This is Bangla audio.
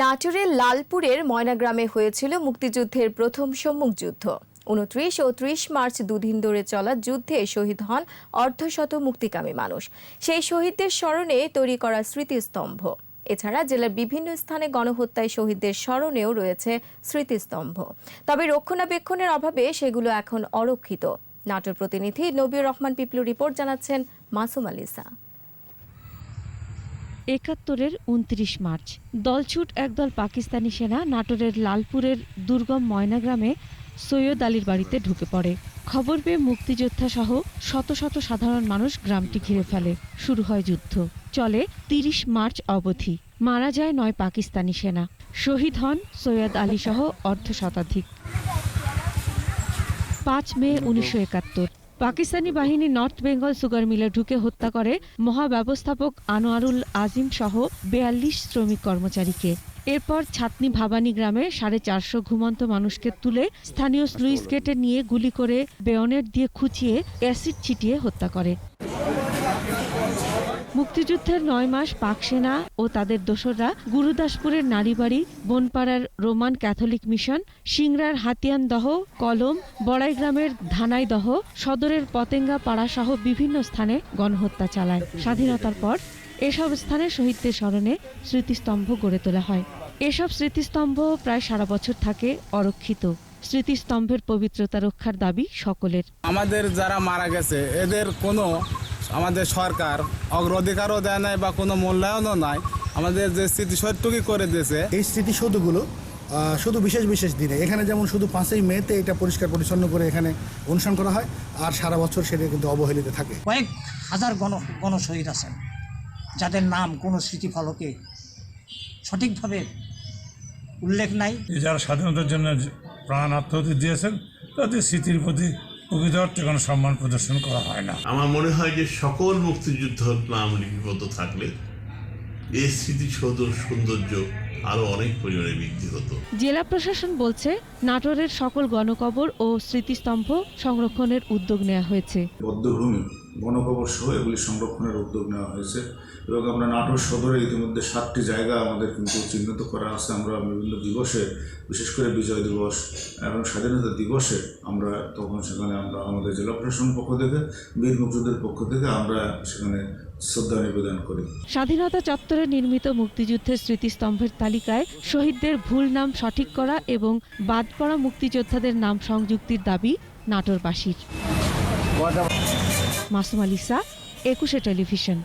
নাটোরের লালপুরের ময়নাগ্রামে হয়েছিল মুক্তিযুদ্ধের প্রথম সম্মুখ যুদ্ধ। উনত্রিশ ও ত্রিশ মার্চ দুদিন ধরে চলা যুদ্ধে শহীদ হন অর্ধশত মুক্তিকামী মানুষ। সেই শহীদদের স্মরণে তৈরি করা স্মৃতিস্তম্ভ। এছাড়া জেলার বিভিন্ন স্থানে গণহত্যায় শহীদদের স্মরণেও রয়েছে স্মৃতিস্তম্ভ। তবে রক্ষণাবেক্ষণের অভাবে সেগুলো এখন অরক্ষিত। নাটোর প্রতিনিধি নবীর রহমান পিপলু রিপোর্ট জানাচ্ছেন মাসুম আলিসা একাত্তরের উনত্রিশ মার্চ। দলছুট একদল পাকিস্তানি সেনা নাটোরের লালপুরের দুর্গম ময়না গ্রামে সৈয়দ আলীর বাড়িতে ঢুকে পড়ে। খবর পেয়ে মুক্তিযোদ্ধা সহ শত শত সাধারণ মানুষ গ্রামটি ঘিরে ফেলে। শুরু হয় যুদ্ধ। চলে তিরিশ মার্চ অবধি। মারা যায় নয় পাকিস্তানি সেনা। শহীদ হন সৈয়দ আলী সহ অর্ধ শতাধিক। পাঁচ মে উনিশশো একাত্তর। পাকিস্তানি বাহিনী নর্থ বেঙ্গল সুগার মিলে ঢুকে হত্যা করে মহাব্যবস্থাপক আনোয়ারুল আজিম সহ বেয়াল্লিশ শ্রমিক কর্মচারীকে। এরপর ছাতনি ভাবানী গ্রামে সাড়ে চারশো ঘুমন্ত মানুষকে তুলে স্থানীয় স্লুইস গেটে নিয়ে গুলি করে বেয়নেট দিয়ে খুঁচিয়ে অ্যাসিড ছিটিয়ে হত্যা করে। মুক্তিযুদ্ধের নয় মাস পাক সেনা ও তাদের দোসররা গুরুদাসপুরের নারীবাড়ি, বনপাড়ার রোমান ক্যাথলিক মিশন, সিংড়ার হাতিয়ানদহ কলম, বড়াইগ্রামের ধানাইদহ সদরের পতেঙ্গা পাড়া সহ বিভিন্ন স্থানে গণহত্যা চালায়। স্বাধীনতার পর এসব স্থানে শহীদদের স্মরণে স্মৃতিস্তম্ভ গড়ে তোলা হয়। এসব স্মৃতিস্তম্ভ প্রায় সারা বছর থাকে অরক্ষিত। স্মৃতিস্তম্ভের পবিত্রতা রক্ষার দাবি সকলের। আমাদের যারা মারা গেছে, এদের কোনো আমাদের সরকার অগ্রাধিকারও দেয় নাই বা কোনো মূল্যায়নও নাই। আমাদের যে স্মৃতিসৌধটুকুই করে দিয়েছে এই স্মৃতিসৌধগুলো শুধু বিশেষ বিশেষ দিনে এখানে যেমন শুধু পাঁচই মেতে এটা পরিষ্কার পরিচ্ছন্ন করে এখানে অনুষ্ঠান করা হয় আর সারা বছর সেটা কিন্তু অবহেলিত থাকে। কয়েক হাজার গণ গণশহীদ আছেন যাদের নাম কোনো স্মৃতিফলকে সঠিকভাবে উল্লেখ নাই। যারা স্বাধীনতার জন্য প্রাণ আত্মহতি দিয়েছেন তাদের স্মৃতির প্রতি প্রকৃত অর্থে কোনো সম্মান প্রদর্শন করা হয় না। আমার মনে হয় যে সকল মুক্তিযুদ্ধ নাম লিপিবদ্ধ থাকলে এই স্মৃতিসৌধ সৌন্দর্য আরও অনেক পরিমাণে বৃদ্ধি হতো। জেলা প্রশাসন বলছে নাটোরের সকল গণকবর ও স্মৃতিস্তম্ভ সংরক্ষণের উদ্যোগ নেওয়া হয়েছে। বদ্ধভূমি বনকবর সহ এগুলি সংরক্ষণের উদ্যোগ নেওয়া হয়েছে এবং আমরা নাটোর সদরে ইতিমধ্যে সাতটি জায়গা আমাদের কিন্তু চিহ্নিত করা আছে। আমরা বিভিন্ন দিবসে, বিশেষ করে বিজয় দিবস এবং স্বাধীনতা দিবসে আমরা তখন সেখানে আমরা আমাদের জেলা প্রশাসন পক্ষ থেকে, বীর মুক্তিযুদ্ধের পক্ষ থেকে আমরা সেখানে শ্রদ্ধা নিবেদন করি। স্বাধীনতা চত্বরে নির্মিত মুক্তিযুদ্ধের স্মৃতিস্তম্ভের তালিকায় শহীদদের ভুল নাম সঠিক করা এবং বাদ পড়া মুক্তিযোদ্ধাদের নাম সংযুক্তির দাবি নাটোরবাসীর। মাসুম আলিসা একুশে টেলিভিশন।